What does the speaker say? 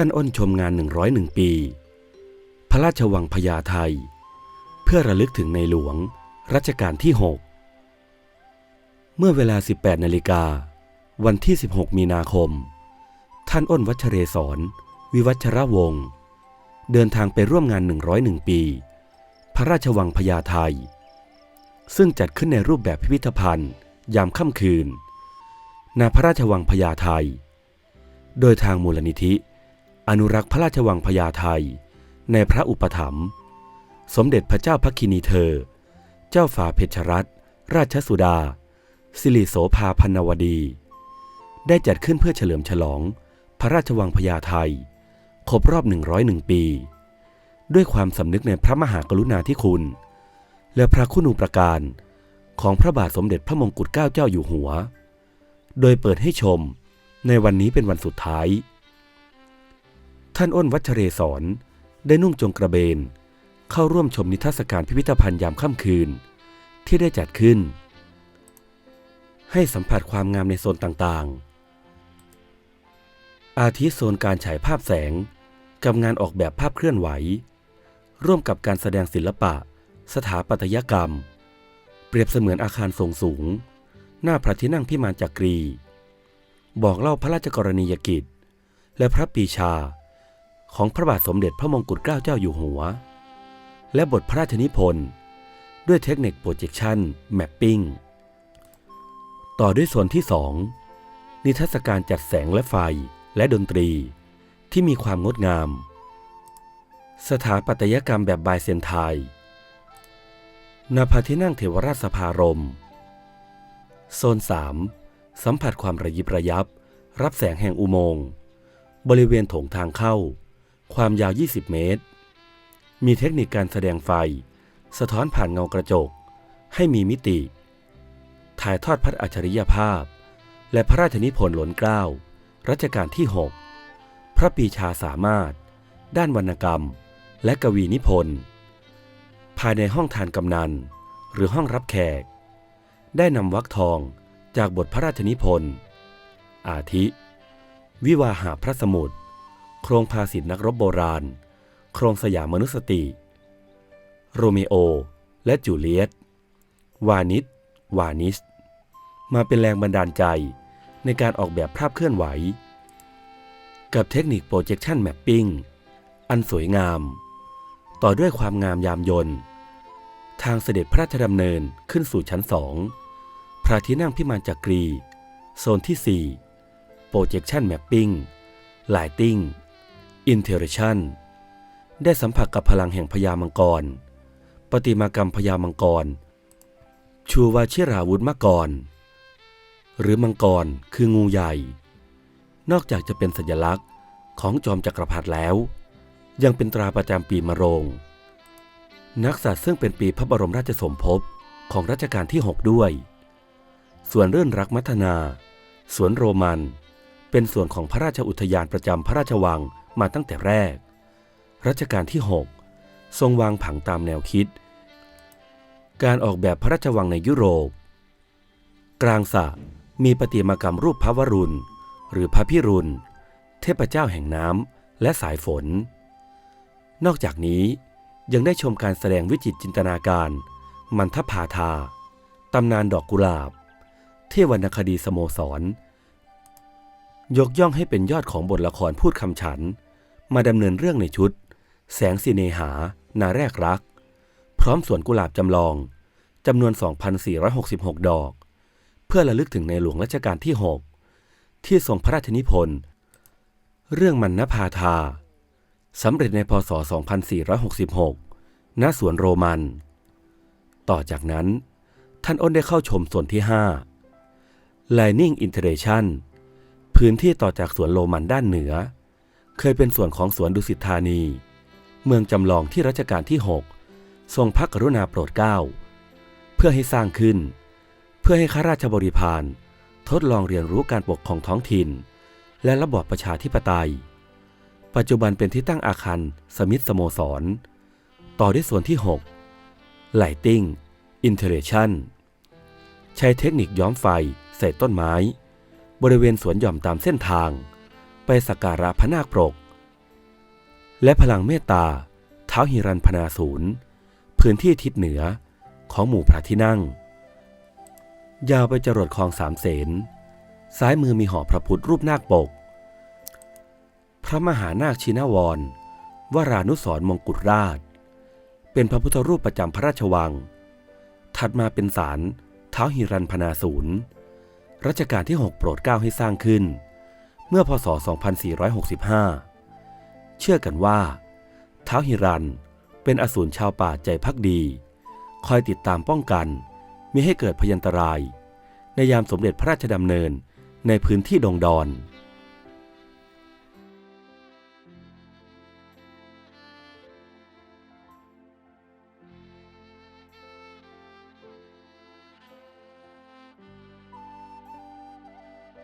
ท่านอ้นชมงาน 101 ปี พระราชวังพญาไทเพื่อระลึกถึงในหลวงรัชกาลที่ 6 เมื่อเวลา 18 นาฬิกา วันที่ 16 มีนาคม ท่านอ้นวัชเรศร วิวัชระวงศ์เดินทางไปร่วมงาน 101 ปี พระราชวังพญาไทซึ่งจัดขึ้นในรูปแบบพิพิธภัณฑ์ ยามค่ำคืนณพระราชวังพญาไทโดยทางมูลนิธิ อนุรักษ์พระราชวังพญาไทในพระอุปถัมภ์สมเด็จพระเจ้าพักคินีเธอ เจ้าฝาเพชรรัตราชสุดา สิริโสภาพันนวดี ได้จัดขึ้นเพื่อเฉลิมฉลอง พระราชวังพญาไทครบรอบ 101 ปี ด้วยความสำนึกในพระมหากรุณาธิคุณ และพระคุณูปการของพระบาทสมเด็จพระมงกุฎเกล้าเจ้าอยู่หัว โดยเปิดให้ชมในวันนี้เป็นวันสุดท้าย ท่านอ้นวัชเรศรได้นุ่งจงกระเบน เข้าร่วมชมนิทรรศการพิพิธภัณฑ์ยามค่ำคืน ที่ได้จัดขึ้น ให้สัมผัสความงามในโซนต่างๆ อาทิโซนการฉายภาพแสง กับงานออกแบบภาพเคลื่อนไหว ร่วมกับการแสดงศิลปะ สถาปัตยกรรม เปรียบเสมือนอาคารทรงสูง หน้าพระที่นั่งพิมานจักรี บอกเล่าพระราชกรณียกิจ และพระปีชา ของพระบาทสมเด็จพระมงกุฎเกล้าเจ้าอยู่หัว และบทพระราชนิพนธ์ด้วยเทคนิคโปรเจคชันแมปปิ้งต่อด้วยส่วนที่ 2 นิทรรศการจัดแสงและไฟและดนตรีที่มีความงดงาม สถาปัตยกรรมแบบบายเซนไทยณพระที่นั่งเทวราชสภารม โซน 3 สัมผัสความระยิบระยับ รับแสงแห่งอุโมงค์ บริเวณโถงทางเข้า ความยาว 20 เมตร มีเทคนิคการแสดงไฟ สะท้อนผ่านเงากระจก ให้มีมิติ ถ่ายทอดพัฒอัจฉริยภาพ และพระราชนิพนธ์หลนเกล้ารัชกาลที่ 6 พระปีชาสามารถ ด้านวรรณกรรม และกวีนิพนธ์ ภายในห้องทานกำนัน หรือห้องรับแขก ได้นำวักทองจากบทพระราชนิพนธ์ อาทิ วิวาหาพระสมุทร โครงภาษิตนักรบโบราณ โครงสยามมนุสติ โรเมโอ และจูเลียต วานิสวานิสมาเป็นแรงบันดาลใจในการออกแบบภาพเคลื่อนไหว กับเทคนิคโปรเจคชันแมปปิ้งอันสวยงาม ต่อด้วยความงามยามยนต์ ทางเสด็จพระราชดำเนินขึ้นสู่ชั้นสองพระที่นั่งพิมานจักรี โซนที่ 4 Projection Mapping Lighting Interaction ได้สัมผัสกับพลังแห่งพญามังกร ปฏิมากรรมพญามังกร ชูวาชิราวุธมกร หรือมังกรคืองูใหญ่ นอกจากจะเป็นสัญลักษณ์ของจอมจักรพรรดิแล้ว ยังเป็นตราประจำปีมะโรง นักษัตริย์ซึ่งเป็นปีพระบรมราชสมภพของรัชกาลที่ 6 ด้วย ส่วนเรื่องรักมัทนา สวนโรมัน เป็นส่วนของพระราชอุทยานประจำพระราชวัง มาตั้งแต่แรก รัชกาลที่ 6 ทรงวางผังตามแนวคิด การออกแบบพระราชวังในยุโรป กลางสระมีประติมากรรมรูปพระวรุณ หรือพระพิรุณ เทพเจ้าแห่งน้ำและสายฝน นอกจากนี้ยังได้ชมการแสดงวิจิตจินตนาการ มันทพาทาตำนานดอกกุหลาบ เทวรรณคดีสโมสร ยกย่องให้เป็นยอดของบทละครพูดคำฉัน มาดำเนินเรื่องในชุด แสงสิเนหา นาแรกรัก พร้อมสวนกุหลาบจำลองจำนวน 2,466 ดอก เพื่อระลึกถึงในหลวงรัชกาลที่ 6 ที่ทรงพระราชนิพนธ์เรื่องมันนภาทาสำเร็จในพศ 2466 ณ สวนโรมัน ต่อจากนั้น ท่านอ้นได้เข้าชมส่วนที่ 5 Lining Interaction พื้นที่ต่อจากสวนโรมันด้านเหนือ เคยเป็นส่วนของสวนดุสิตธานี เมืองจำลองที่รัชกาลที่ 6 ทรงพระกรุณาโปรดเกล้า เพื่อให้สร้างขึ้น เพื่อให้ข้าราชบริพารทดลองเรียนรู้การปกครองท้องถิ่น และระบอบประชาธิปไตย ปัจจุบันเป็นที่ตั้งอาคารสมิธสโมสร ต่อด้วยส่วนที่ 6 Lighting i n t e r a t i o n ใช้เทคนิคย้อมไฟใส่ต้นไม้ บริเวณสวนหย่อมตามเส้นทาง ไปสักการะพระนาคปรก และพลังเมตตาเท้าหิรันพนาศูนย์พื้นที่ทิศเหนือของหมู่พระที่นั่ง ยาวไปจรดคลองสามเสนซ้ายมือมีหอพระพุทธรูปนาคปก พระมหานาคชินวร วรานุสรมงกุฎราช เป็นพระพุทธรูปประจำพระราชวัง ถัดมาเป็นศาลเท้าหิรันพนาศูนย์รัชกาลที่ 6 โปรดเกล้าให้สร้างขึ้น เมื่อพศ 2465 เชื่อกันว่าท้าวหิรันเป็นอสูรชาวป่าใจพักดี คอยติดตามป้องกันมิให้เกิดพยันตราย ในยามสมเด็จพระราชดำเนินในพื้นที่ดงดอน「